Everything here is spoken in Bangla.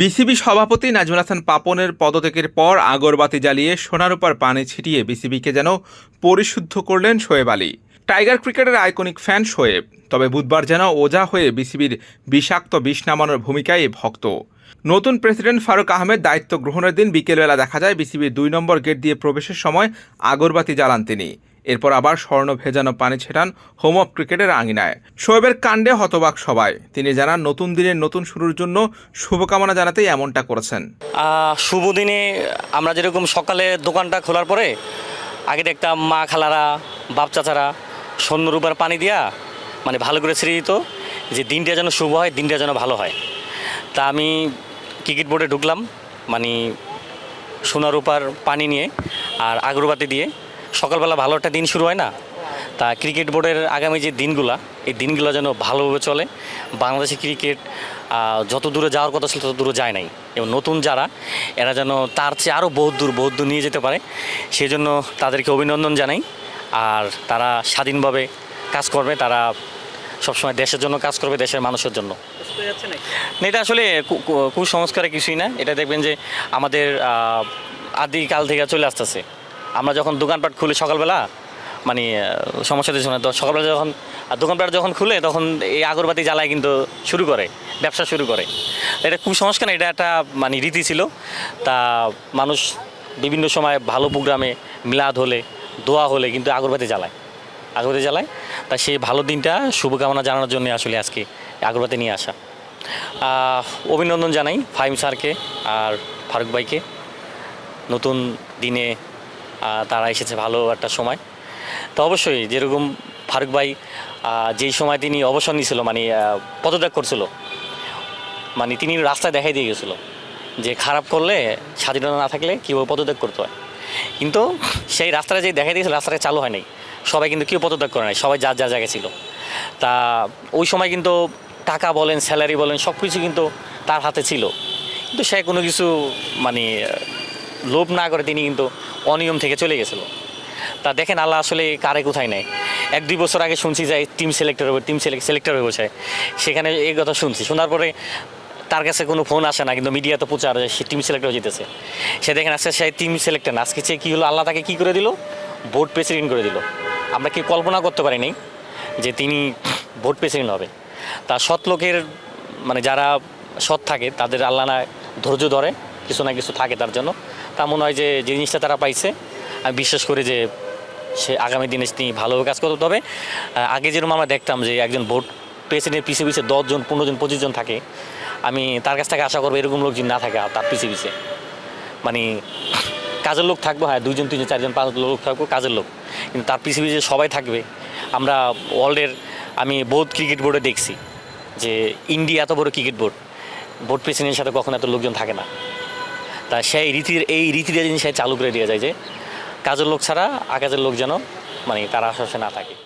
বিসিবি সভাপতি নাজমুল হাসান পাপনের পদত্যাগের পর আগরবাতি জ্বালিয়ে সোনার উপর পানি ছিটিয়ে বিসিবিকে যেন পরিশুদ্ধ করলেন শোয়েব আলী। টাইগার ক্রিকেটের আইকনিক ফ্যান শোয়েব। তবে বুধবার যেন ওজা হয়ে বিসিবির বিষাক্ত বিষ নামানোর ভূমিকায় ভক্ত। নতুন প্রেসিডেন্ট ফারুক আহমেদ দায়িত্ব গ্রহণের দিন বিকেলবেলা দেখা যায় বিসিবির দুই নম্বর গেট দিয়ে প্রবেশের সময় আগরবাতি জ্বালান তিনি। এরপর আবার স্বর্ণ ভেজানো পানি ছেটান হোম অফ ক্রিকেটের আঙিনায়। শোয়েবের কাণ্ডে হতবাক সবাই। তিনি জানান, নতুন দিনের নতুন শুরুর জন্য শুভকামনা জানাতেই এমনটা করেছেন। শুভ দিনে আমরা যেরকম সকালে দোকানটা খোলার পরে আগে দেখতাম মা খালারা, বাপ চাচারা স্বর্ণরূপার পানি দিয়া মানে ভালো করে ছেড়ে দিত যে দিনটা যেন শুভ হয়, দিনটা যেন ভালো হয়। তা আমি ক্রিকেট বোর্ডে ঢুকলাম মানে সোনা রূপার পানি নিয়ে আর আগরবাতি দিয়ে সকালবেলা ভালো একটা দিন শুরু হয় না? তা ক্রিকেট বোর্ডের আগামী যে দিনগুলা, এই দিনগুলো যেন ভালোভাবে চলে। বাংলাদেশে ক্রিকেট যত দূরে যাওয়ার কথা ছিল তত দূরে যায় নাই। এবং নতুন যারা, এরা যেন তার চেয়ে আরও বহুত দূর বহুত দূর নিয়ে যেতে পারে। সেই জন্য তাদেরকে অভিনন্দন জানাই। আর তারা স্বাধীনভাবে কাজ করবে, তারা সবসময় দেশের জন্য কাজ করবে, দেশের মানুষের জন্য। এটা আসলে কুসংস্কারে কিছুই না। এটা দেখবেন যে আমাদের আদিকাল থেকে চলে আসতেছে। আমরা যখন দোকানপাট খুলি সকালবেলা মানে আহ, সমস্যা তো সকালবেলা যখন আর দোকানপাট যখন খুলে তখন এই আগরবাতি জ্বালায় কিন্তু শুরু করে ব্যবসা শুরু করে। এটা কুসংস্কার এটা একটা মানে রীতি ছিল। তা মানুষ বিভিন্ন সময় ভালো প্রোগ্রামে মিলাদ হলে দোয়া হলে কিন্তু আগরবাতি জ্বালায়। আগরবাতি জ্বালায়। তা সেই ভালো দিনটা শুভকামনা জানানোর জন্য আসলে আজকে আগরবাতি নিয়ে আসা। অভিনন্দন জানাই ফাহিম স্যারকে আর ফারুক ভাইকে। নতুন দিনে তারা এসেছে ভালো একটা সময়। তো অবশ্যই যেরকম ফারুক ভাই যেই সময় তিনি অবসর নিয়েছিল মানে পদত্যাগ করছিল মানে তিনি রাস্তায় দেখাই দিয়ে গেছিল যে খারাপ করলে, স্বাধীনতা না থাকলে কীভাবে পদত্যাগ করতে হয়। কিন্তু সেই রাস্তাটা যে দেখাই দিয়েছিল, রাস্তাটা চালু হয় নাই। সবাই কিন্তু কেউ পদত্যাগ করে নাই, সবাই যার যা জায়গায় ছিল। তা ওই সময় কিন্তু টাকা বলেন স্যালারি বলেন সব কিছু কিন্তু তার হাতে ছিল। কিন্তু সে কোনো কিছু মানে লোভ না করে তিনি কিন্তু অনিয়ম থেকে চলে গেছিল। তা দেখেন আল্লাহ আসলে কারে কোথায় নেয়? এক দুই বছর আগে শুনছি যে টিম সিলেক্টর হবে টিম সিলেক্টর হয়ে বসে। সেখানে এই কথা শুনছি। শোনার পরে তার কাছে কোনো ফোন আসে না, কিন্তু মিডিয়া তো প্রচার সে টিম সিলেক্টর জিতেছে। সে দেখেন আজকে সে টিম সিলেক্টর না, আজকে সে কী হলো? আল্লাহ তাকে কী করে দিল? ভোট প্রেসিডেন্ট করে দিল। আমরা কি কল্পনা করতে পারি নাই যে তিনি ভোট প্রেসিডেন্ট হবে। তা সৎ লোকের মানে যারা সৎ থাকে, তাদের আল্লাহ না ধৈর্য ধরে, কিছু না কিছু থাকে তার জন্য। তা মনে হয় যে জিনিসটা তারা পাইছে। আমি বিশ্বাস করি যে সে আগামী দিনে তিনি ভালোভাবে কাজ করতে হবে। আগে যেরকম আমরা দেখতাম যে একজন ভোট প্রেসিডেন্ট পিছিয়ে পিছিয়ে দশজন পনেরো জন পঁচিশ জন থাকে। আমি তার কাছ থেকে আশা করব এরকম লোক যদি না থাকে তার পিছিয়ে পিছিয়ে মানে কাজের লোক থাকব হ্যাঁ দুজন তিনজন, চারজন পাঁচ লোক থাকব, কাজের লোক। কিন্তু তার পিছিয়ে পিছিয়ে সবাই থাকবে। আমরা ওয়ার্ল্ডের আমি বহুত ক্রিকেট বোর্ডে দেখছি যে ইন্ডিয়া এত বড় ক্রিকেট বোর্ড বোর্ড প্রেসিডেন্টের সাথে কখনো এত লোকজন থাকে না। তা সেই রীতির, এই রীতিটা জিনিস চালু করে দিয়ে যায় যে, কাজের লোক ছাড়া আকাজের লোক যেন মানে তারা আশ্বাসে না থাকে।